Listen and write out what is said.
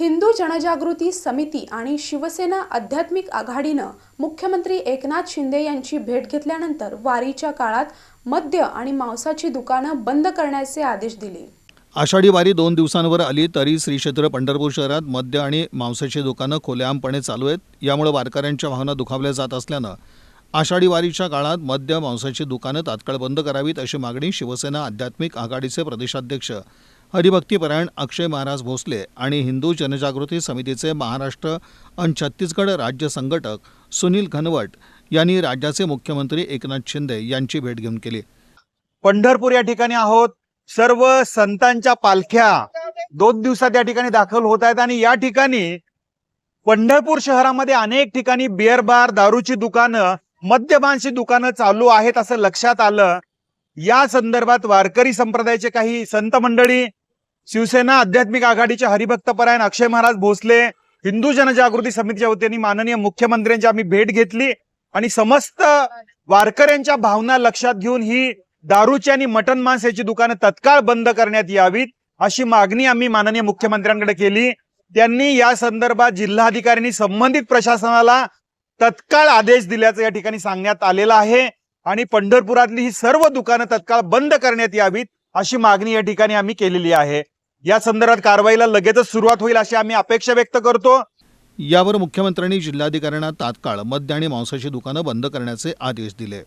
हिंदू जनजागृती समिती आणि शिवसेना आध्यात्मिक आघाडीनं मुख्यमंत्री एकनाथ शिंदे यांची भेट घेतल्यानंतर वारीच्या काळात मद्य आणि मांसाची दुकानं बंद करण्याचे आदेश दिले. आषाढी वारी दोन दिवसांवर आली तरी श्री क्षेत्र पंढरपूर शहरात मद्य आणि मांसाची दुकानं खोलेआमपणे चालू आहेत. यामुळे वारकऱ्यांच्या भावना दुखावल्या जात असल्यानं आषाढी वारीच्या काळात मद्य मांसाची दुकानं तात्काळ बंद करावीत अशी मागणी शिवसेना आध्यात्मिक आघाडीचे प्रदेशाध्यक्ष हरिभक्तीपरायण अक्षय महाराज भोसले आणि हिंदू जनजागृती समितीचे महाराष्ट्र आणि छत्तीसगड राज्य संघटक सुनील घनवट यांनी राज्याचे मुख्यमंत्री एकनाथ शिंदे यांची भेट घेऊन केली. पंढरपूर या ठिकाणी आहोत. सर्व संतांच्या पालख्या दोन दिवसात या ठिकाणी दाखल होत आहेत आणि या ठिकाणी पंढरपूर शहरामध्ये अनेक ठिकाणी बिअर बार दारूची दुकानं मद्यपानची दुकानं चालू आहेत असं लक्षात आलं. या संदर्भात वारकरी संप्रदायाचे काही संत मंडळी शिवसेना आध्यात्मिक आघाडीचे हरिभक्तपरायण अक्षय महाराज भोसले हिंदू जनजागृती समितीच्या वतीने माननीय मुख्यमंत्र्यांची आम्ही भेट घेतली आणि समस्त वारकऱ्यांच्या भावना लक्षात घेऊन ही दारूची आणि मटन मांस याची दुकानं तत्काळ बंद करण्यात यावीत अशी मागणी आम्ही माननीय मुख्यमंत्र्यांकडे केली. त्यांनी या संदर्भात जिल्हाधिकाऱ्यांनी संबंधित प्रशासनाला तत्काळ आदेश दिल्याचं या ठिकाणी सांगण्यात आलेलं आहे आणि पंढरपुरातली ही सर्व दुकानं तत्काळ बंद करण्यात यावीत अशी मागणी या ठिकाणी आम्ही केलेली आहे. या संदर्भात कारवाईला लगेचच सुरुवात होईल अशी आम्ही अपेक्षा व्यक्त करतो. यावर मुख्यमंत्र्यांनी जिल्हाधिकाऱ्यांना तात्काळ मद्य आणि मांसाची दुकानं बंद करण्याचे आदेश दिले.